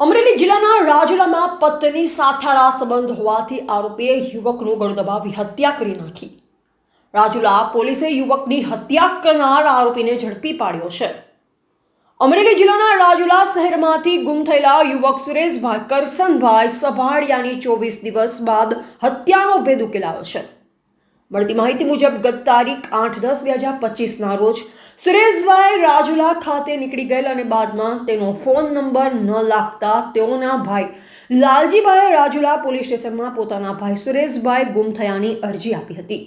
અમરેલી જિલ્લાના રાજુલામાં પત્ની સાથાળા સંબંધ હોવાથી આરોપીએ યુવકનું ગળું દબાવી હત્યા કરી નાખી. રાજુલા પોલીસે યુવકની હત્યા કરનાર આરોપીને ઝડપી પાડ્યો છે. અમરેલી જિલ્લાના રાજુલા શહેરમાંથી ગુમ થયેલા યુવક સુરેશભાઈ કરસનભાઈ સભાડિયાની ચોવીસ દિવસ બાદ હત્યાનો ભેદ ઉકેલાયો છે. મળતી માહિતી મુજબ, ગત તારીખ આઠ દસ બે હજાર પચીસના રોજ સુરેશભાઈ રાજુલા ખાતે નીકળી ગયેલ અને બાદમાં તેનો ફોન નંબર ન લાગતા તેઓના ભાઈ લાલજીભાઈએ રાજુલા પોલીસ સ્ટેશનમાં પોતાના ભાઈ સુરેશભાઈ ગુમ થયાની અરજી આપી હતી.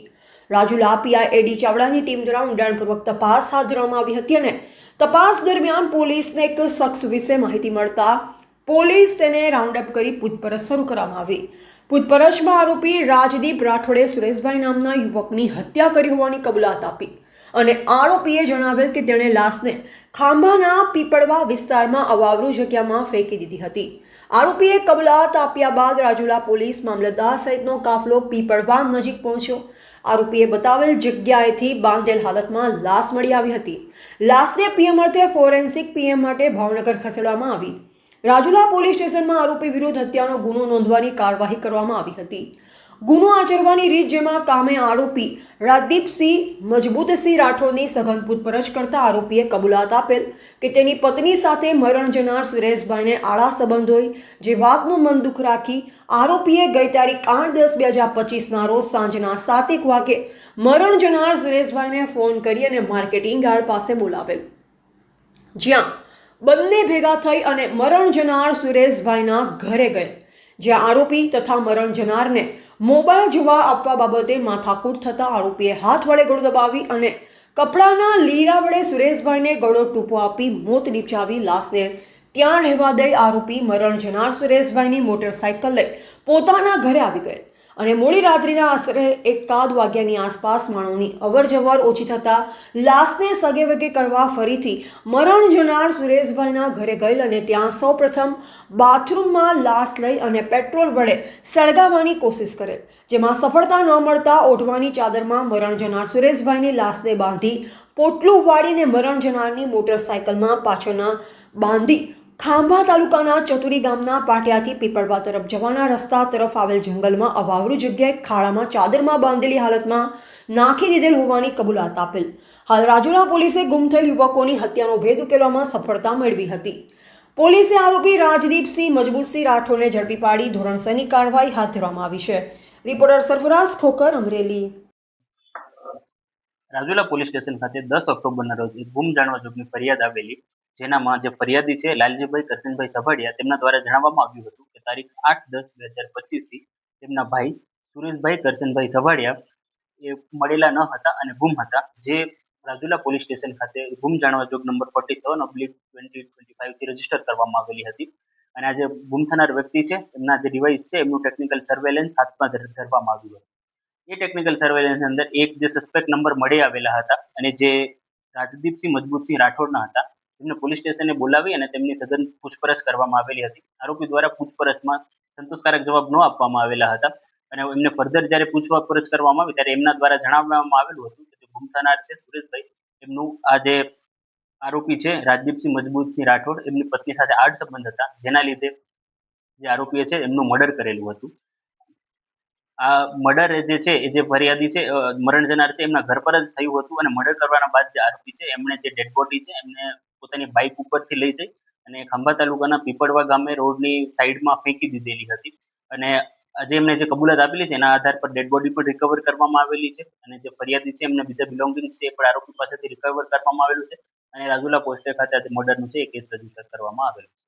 રાજુલા પીઆઈ એડી ચાવડાની ટીમ દ્વારા ઊંડાણપૂર્વક તપાસ હાથ ધરવામાં આવી હતી અને તપાસ દરમિયાન પોલીસને એક શખ્સ વિશે માહિતી મળતા પોલીસ તેને રાઉન્ડઅપ કરી પૂછપરછ શરૂ કરવામાં આવી. પૂછપરછમાં આરોપી રાજદીપ રાઠોડે સુરેશભાઈ નામના યુવકની હત્યા કરી હોવાની કબૂલાત આપી અને આરોપીએ જણાવેલ કે તેણે લાશને ખાંભાના પીપળવા વિસ્તારમાં અવાવરૂ જગ્યામાં ફેંકી દીધી હતી. આરોપીએ કબૂલાત આપ્યા બાદ રાજુલા પોલીસ મામલતદાર સહિતનો કાફલો પીપળવા નજીક પહોંચ્યો. આરોપીએ બતાવેલ જગ્યાએથી બાંધેલ હાલતમાં લાશ મળી આવી હતી. લાશને પીએમ અર્થે ફોરેન્સિક પીએમ માટે ભાવનગર ખસેડવામાં આવી. રાજુલા પોલીસ સ્ટેશનમાં આરોપી વિરુદ્ધ હત્યાનો ગુનો નોંધવાની કાર્યવાહી કરવામાં આવી હતી. ગુનો આચરવાની રીત જેમાં કામે આરોપી રાજદીપસિંહ, મજબૂતસિંહ રાઠોડની સઘન પૂછપરછ કરતા આરોપીએ કબૂલાત આપેલ કે તેની પત્ની સાથે મરણ જનાર સુરેશભાઈને આળા સંબંધ હોય, જે વાતનું મન દુઃખ રાખી આરોપીએ ગઈ તારીખ આઠ દસ બે હજાર પચીસના રોજ સાંજના સાતેક વાગે મરણ જનાર સુરેશભાઈને ફોન કરી અને માર્કેટિંગ ગાર્ડ પાસે બોલાવેલ. જ્યાં બંને ભેગા થઈ અને મરણ જનાર સુરેશભાઈના ઘરે ગયા જ્યાં આરોપી તથા મરણ જનારને મોબાઈલ જોવા આપવા બાબતે માથાકૂટ થતા આરોપીએ હાથ વડે ગળો દબાવી અને કપડાના લીરા વડે સુરેશભાઈને ગળો ટૂંપો આપી મોત નીપજાવી લાશને ત્યાં રહેવા દઈ આરોપી મરણ જનાર સુરેશભાઈની મોટરસાઇકલ લઈ પોતાના ઘરે આવી ગયેલ અને મોડી રાત્રિના આશરે એકાદ વાગ્યાની આસપાસ માણસોની અવરજવર ઓછી થતાં લાશને સગે વગે કરવા ફરીથી મરણ જનાર સુરેશભાઈના ઘરે ગયેલ અને ત્યાં સૌપ્રથમ બાથરૂમમાં લાશ લઈ અને પેટ્રોલ વડે સળગાવવાની કોશિશ કરેલ, જેમાં સફળતા ન મળતા ઓઢવાની ચાદરમાં મરણ જનાર સુરેશભાઈની લાશને બાંધી પોટલું વાળીને મરણ જનારની મોટરસાયકલમાં પાછળના બાંધી ખાંભા તાલુકાના ચતુરી ગામના પાટિયાથી પીપળવા તરફ જવાના રસ્તા તરફ આવેલ જંગલમાં અવાવરૂ જગ્યાએ ખાડામાં ચાદરમાં બાંધેલી હાલતમાં નાખી દીધેલ હોવાની કબૂલાત આપેલ. હાલ રાજુલા પોલીસે ગુમ થયેલ યુવકોની હત્યાનો ભેદ ઉકેલવામાં સફળતા મેળવી હતી. પોલીસે આરોપી રાજદીપસિંહ મજબૂતસિંહ રાઠોડને ઝડપી પાડી ધોરણસરની કાર્યવાહી હાથ ધરવામાં આવી છે. Reporter Sarfaraz Khokhar, Amreli. Rajula police station ખાતે દસ ઓક્ટોબરના રોજ ગુમ જાણવા જોગની ફરિયાદ આવેલી જેનામાં જે ફરિયાદી છે, લાલજીભાઈ કરશનભાઈ સભાડિયા તેમના દ્વારા જણાવવામાં આવ્યું હતું કે તારીખ આઠ દસ બે હજાર પચીસથી તેમના ભાઈ સુરેશભાઈ કરશનભાઈ સભાડિયા એ મળેલા ન હતા અને ગુમ હતા. જે રાજુલા પોલીસ સ્ટેશન ખાતે ગુમ જાણવા જોગ number forty seven oblique twenty twenty ફાઇવથી register કરવામાં આવેલી હતી. અને આ જે ગુમ થનાર વ્યક્તિ છે, એમના જે ડિવાઇસ છે, એમનું ટેકનિકલ સર્વેલન્સ હાથમાં ધરવામાં આવ્યું હતું. એ ટેકનિકલ સર્વેલન્સની અંદર એક જે સસ્પેક્ટ નંબર મળી આવેલા હતા અને જે રાજદીપસિંહ મજબૂતસિંહ રાઠોડના હતા તેમને પોલીસ સ્ટેશને બોલાવી અને તેમની સઘન પૂછપરછ કરવામાં આવેલી હતી. આરોપી દ્વારા પૂછપરછમાં સંતોષકારક જવાબ ન આપવામાં આવેલા હતા અને એમને ફર્ધર જ્યારે પૂછપરછ કરવામાં આવી ત્યારે એમના દ્વારા જણાવવામાં આવેલું હતું કે ગુમ થનાર છે સુરેશભાઈ, એમનું આ જે આરોપી છે રાજદીપસિંહ મજબૂતસિંહ રાઠોડ, એમની પત્ની સાથે આડ સંબંધ હતા, જેના લીધે જે આરોપીએ છે એમનું મર્ડર કરેલું હતું. આ મર્ડર જે છે, એ જે ફરિયાદી છે મરણ જનાર છે, એમના ઘર પર જ થયું હતું અને મર્ડર કરવાના બાદ જે આરોપી છે, એમણે જે ડેડ બોડી છે, એમને પોતાની બાઇક ઉપરથી લઈ જઈ અને ખંભા તાલુકાના પીપળવા ગામે રોડની સાઈડમાં ફેંકી દીધેલી હતી. અને આજે એમને જે કબૂલાત આપેલી છે, એના આધાર પર ડેડ બોડી પણ રિકવર કરવામાં આવેલી છે અને જે ફરિયાદી છે, એમને બીજા બિલોંગિંગ છે એ પણ આરોપી પાસેથી રિકવર કરવામાં આવેલું છે. અને રાજુલા પોસ્ટે ખાતે આજે મર્ડરનું છે એ કેસ રજિસ્ટર કરવામાં આવેલું છે.